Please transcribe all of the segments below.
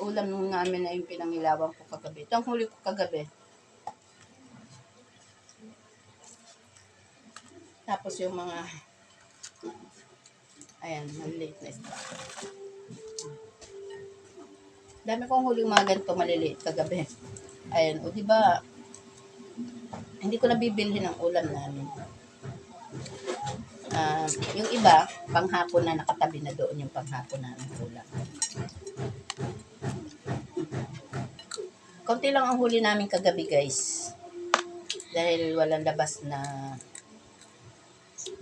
ulam namin na yung pinangilawan ko kagabi. Ito ang huli ko kagabi. Tapos yung mga ayan, maliliit na isda. Dami kong huling mga ganito maliliit kagabi. Ayan, o di ba hindi ko nabibilhin ng ulam namin. Ah, yung iba, panghapon na nakatabi na doon yung panghapon na ng ulam. Konti lang ang huli namin kagabi, guys. Dahil walang labas na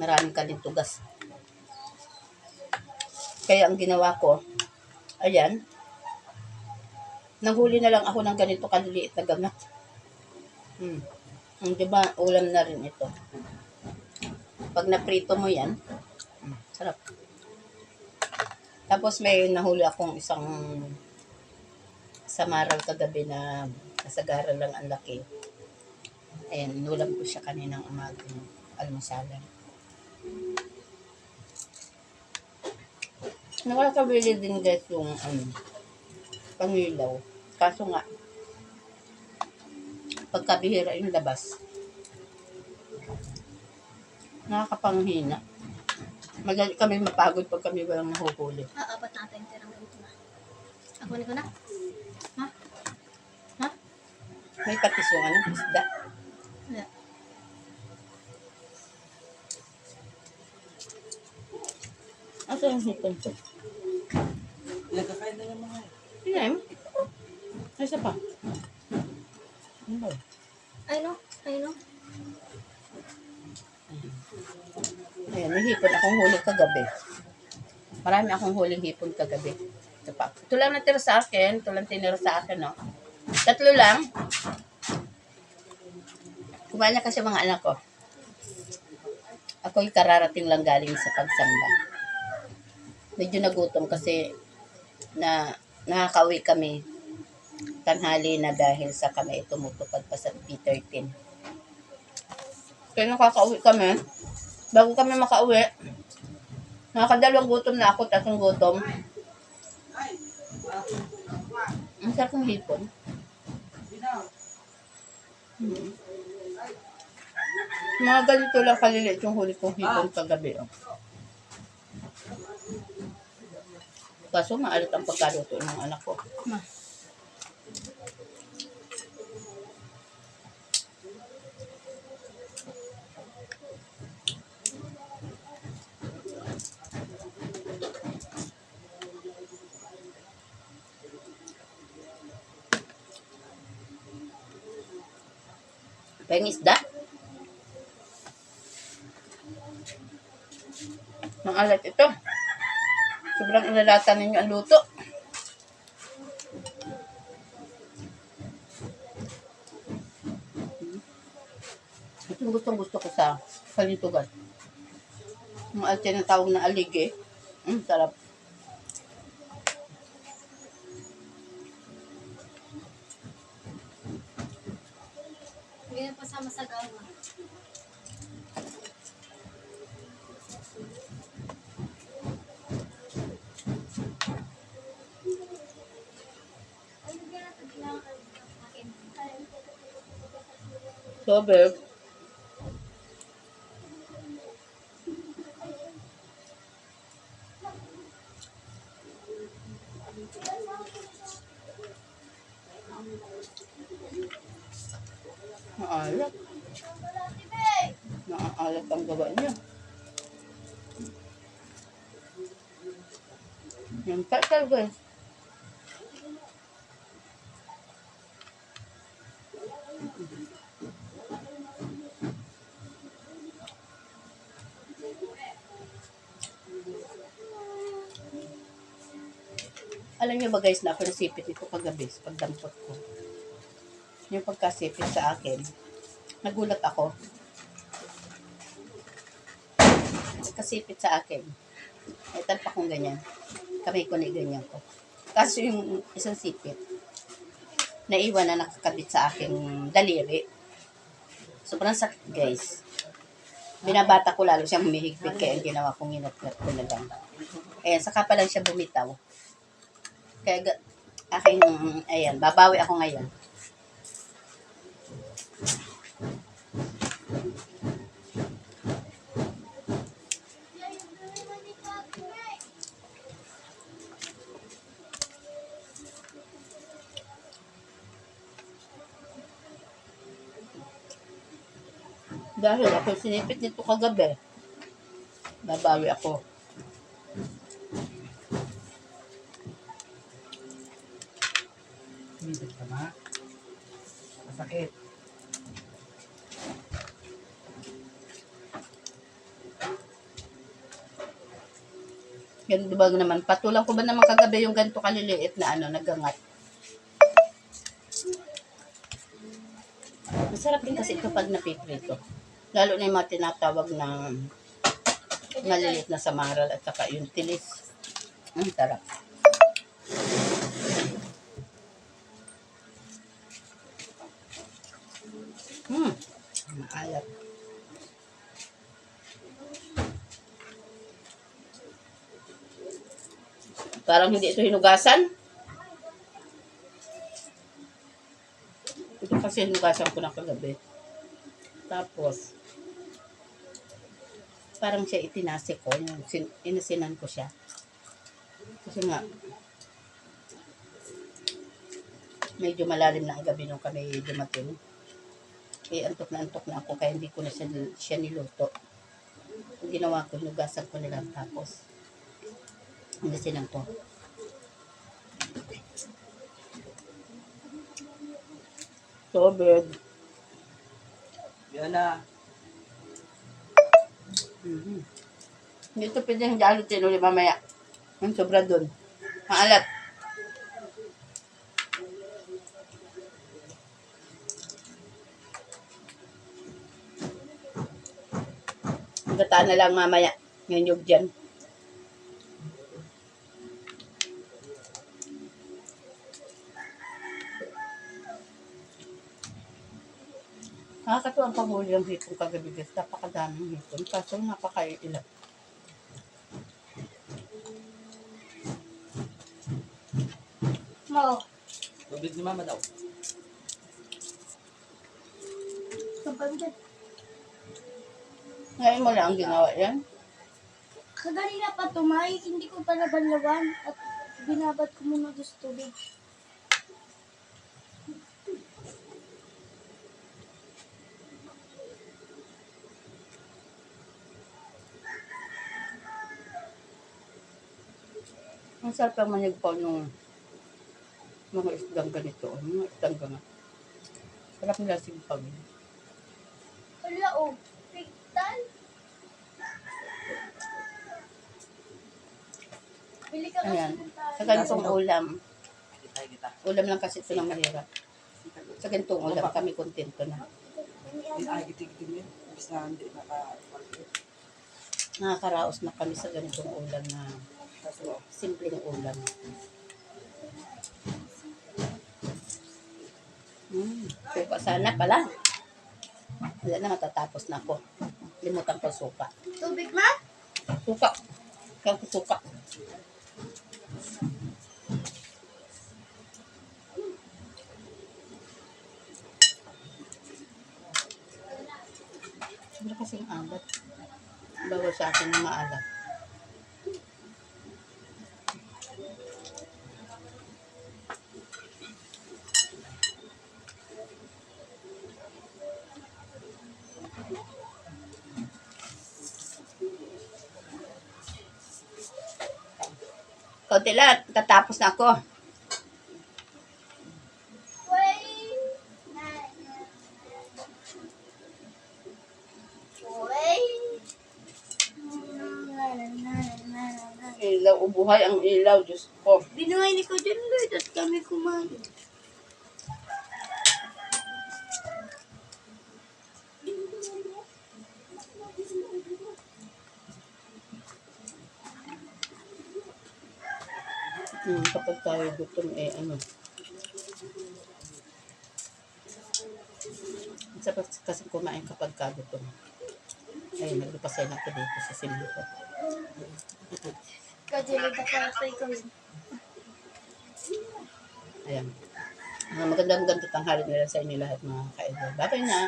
maraming kalintugas. Kaya ang ginawa ko, ayan, naghuli na lang ako ng ganito kaliliit na gamot. Hmm. Hmm, di ba, ulam na rin ito. Pag naprito mo yan, sarap. Tapos may nahuli akong isang samaral kagabi na kasagaran lang ang laki. Ayan, inulam ko siya kaninang umagang almusalan. Nakakabili din guys yung ano, pangilaw. Kaso nga, pagkabihira yung labas, nakakapanghina. Madali kami mapagod pag kami walang nahuhuli. Ah, apat natin. Tirang ganito na. Ako ko na. May patis yung ano, isda. Wala. Asa yung hipon ko? Nagkakain na yung mga Pinaim? Ay, isa pa. Ano ba? Ay, no. Ay, no. Ayan, may hipon akong huli kagabi. Marami akong huling hipon kagabi. Ito pa. Ito lang natira sa akin. Ito lang tinira sa akin, no? Tatlo lang. Kumain kasi mga anak ko. Ako'y kararating lang galing sa pagsamba. Medyo nagutom kasi na nakakauwi kami tanghali na dahil sa kami tumutupad pa sa P13. Kaya nakakauwi kami. Bago kami makauwi, nakakadalawang gutom na ako, tatlong gutom. Ang sarap ng hipon. Hmm. Mga ganito lang kaliliit yung huli kong hipon kagabi. Oh. Kaso maalit ang pagkaluto ng anak ko. Ma. Pahing Maalat ito. Sobrang inalata ninyo ang luto. Ito yung gustong gusto ko sa kalintugan. Yung altin na tawag na alige. Mm, sarap. Hindi na pasama sa gawa. So, babe. Maalat. Naaalat ang gawa niya. Yung tatal, guys. Alam niyo ba guys na ako nasipit ito kagabi sa pagdampot ko. Yung pagkasipit sa akin, nagulat ako. Kasipit sa akin. Ay, talpa kong ganyan. Kamay ko na ganyan ko. Kaso yung isang sipit, naiwan na nakakabit sa aking daliri. Sobrang sakit guys. Binabata ko lalo siyang humihigpit kaya ang ginawa kong inatnat ko na lang. Ayan, saka pa lang siya bumitaw. Kaya Aking, ayan, babawi ako ngayon. Dahil ako sinipit nito kagabi. Babawi ako. Ma. Masakit. Ganun ba naman? Patulang ko ba naman kagabi yung ganito kaliliit na ano, nagangat? Masarap din kasi ito pag napiprito. Lalo na yung mga tinatawag na maliliit na samaral at saka yung tilis. Ang sarap. Hmm. Maalat. Parang hindi ito hinugasan. Ito kasi hinugasan ko na kagabi. Tapos, parang siya itinasi ko. Yung inasinan ko siya. Kasi nga, medyo malalim na ang gabi nung kami dumating. Eh, antok na antok na ako kaya hindi ko na siya, siya niluto. Ang ginawa ko, hinugasan ko na lang tapos. Inasinan ko. So big. Yan na. Mhm. Dito pwede yung jalutin ulit mamaya. Ang sobra dun. Maalat. Gataan na lang mamaya. Ngayon yung dyan. Nakakatuwa ang panghuli ng hipon kagabi guys. Napakadaming hipon. Kaso napakailan. Mo. Tubig ni mama daw. Sampal dyan. Ngayon mo lang ang ginawa yan. Kaganina pa tumay, hindi ko pa nabanlawan at binabad ko muna sa tubig. Ang sarap ang manigpaw ng mga isdang ganito. Mga isdang ganito. Sarap nila simpag. Hala oh, Ayan. Sa ganitong ulam. Ulam lang kasi ito ng mahirap. Sa ganitong ulam kami kontento na. Nakakaraos na kami sa ganitong ulam na simpleng ulam. Hmm, suka sana pala. Wala na, matatapos na ako. Limutan ko suka. Tubig ma? Suka. Kaya ko suka. Kasing alat. Bawal sa akin na maalat. Konti lang, tatapos na ako. Ilaw, ubuhay ang ilaw, Diyos ko. Binuhay ni ko din Lord at kami kumain. Hmm, kapag tayo gutom, eh, ano. Sa kasi kumain kapag kagutom. Ay, naglupasay na ako dito sa simento. Kadili ka para kay ko. Ayan. Mga magandang magandang tanghali nila sa inyo lahat mga ka-idol. Bye-bye na.